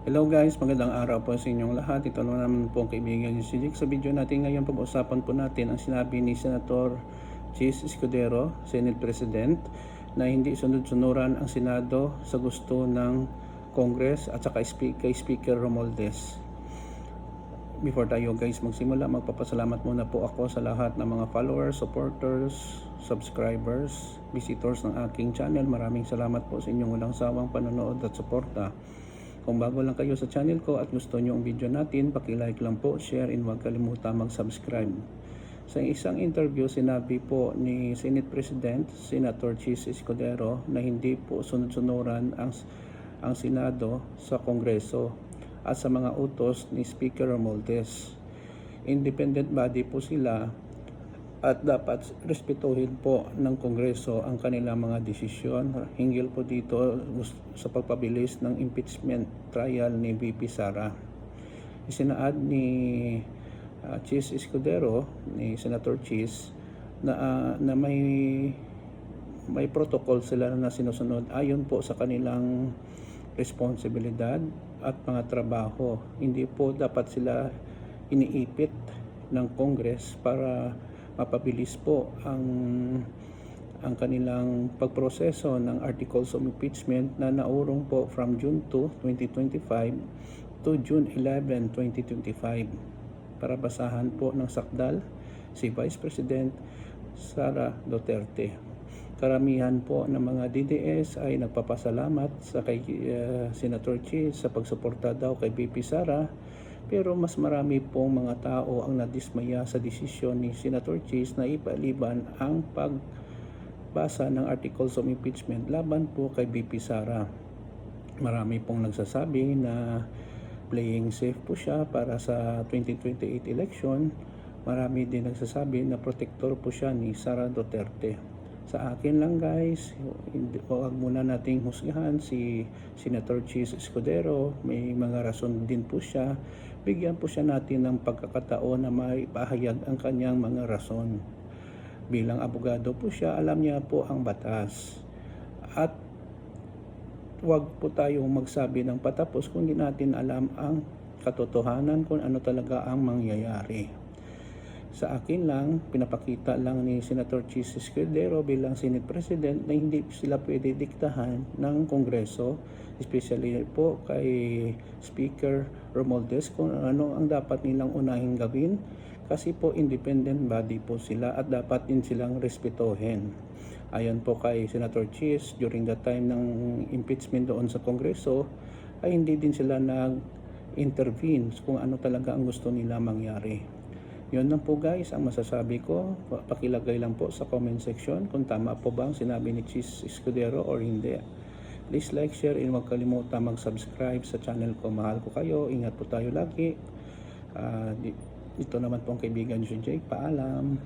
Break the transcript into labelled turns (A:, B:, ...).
A: Hello guys, magandang araw po sa inyong lahat. Ito na naman po ang kaibigan ni si Jake. Sa video natin ngayon, pag-usapan po natin ang sinabi ni Senator Chis Escudero, Senate President, na hindi sunod-sunuran ang Senado sa gusto ng Congress at saka kay Speaker Romualdez. Before tayo guys magsimula, magpapasalamat muna po ako sa lahat ng mga followers, supporters, subscribers, visitors ng aking channel. Maraming salamat po sa inyong walang sawang panonood at suporta. Kung bago lang kayo sa channel ko at gusto nyo ang video natin, pakilike lang po, share, and huwag kalimutan mag-subscribe. Sa isang interview, sinabi po ni Senate President, Senator Chis Escudero, na hindi po sunod-sunuran ang, ang Senado sa Kongreso at sa mga utos ni Speaker Romualdez. Independent body po sila at dapat respetuhin po ng Kongreso ang kanilang mga desisyon. Hinggil po dito sa pagpabilis ng impeachment trial ni VP Sara. Isinaad ni uh, Chis Escudero, ni Senator Chis, na, ah, na may may protocol sila na sinusunod ayon po sa kanilang responsibilidad at mga trabaho. Hindi po dapat sila iniipit ng Congress para mapabilis po ang ang kanilang pagproseso ng articles of impeachment na naurong po from June 2, 2025 to June 11, 2025 para basahan po ng sakdal si Vice President Sara Duterte. Karamihan po ng mga DDS ay nagpapasalamat sa kay uh, Senator Chi sa pagsuporta daw kay BP Sara pero mas marami pong mga tao ang nadismaya sa desisyon ni Senator Chase na ipaliban ang pagbasa ng articles of impeachment laban po kay BP Sara. Marami pong nagsasabi na playing safe po siya para sa 2028 election. Marami din nagsasabi na protector po siya ni Sara Duterte. Sa akin lang guys, huwag muna nating husgahan si Senator Chis Escudero. May mga rason din po siya. Bigyan po siya natin ng pagkakataon na may pahayag ang kanyang mga rason. Bilang abogado po siya, alam niya po ang batas. At huwag po tayong magsabi ng patapos kung hindi natin alam ang katotohanan kung ano talaga ang mangyayari. Sa akin lang, pinapakita lang ni Senator Chis Escudero bilang Senate President na hindi sila pwede diktahan ng Kongreso, especially po kay Speaker Romualdez kung ano ang dapat nilang unahing gawin kasi po independent body po sila at dapat din silang respetuhin. Ayon po kay Senator Chis, during the time ng impeachment doon sa Kongreso, ay hindi din sila nag-intervene kung ano talaga ang gusto nila mangyari. Yun lang po guys ang masasabi ko. Pakilagay lang po sa comment section kung tama po ba ang sinabi ni Cheese Escudero or hindi. Please like, share, and huwag kalimutan mag-subscribe sa channel ko. Mahal ko kayo. Ingat po tayo lagi. Uh, ito naman po ang kaibigan si Jake. Paalam.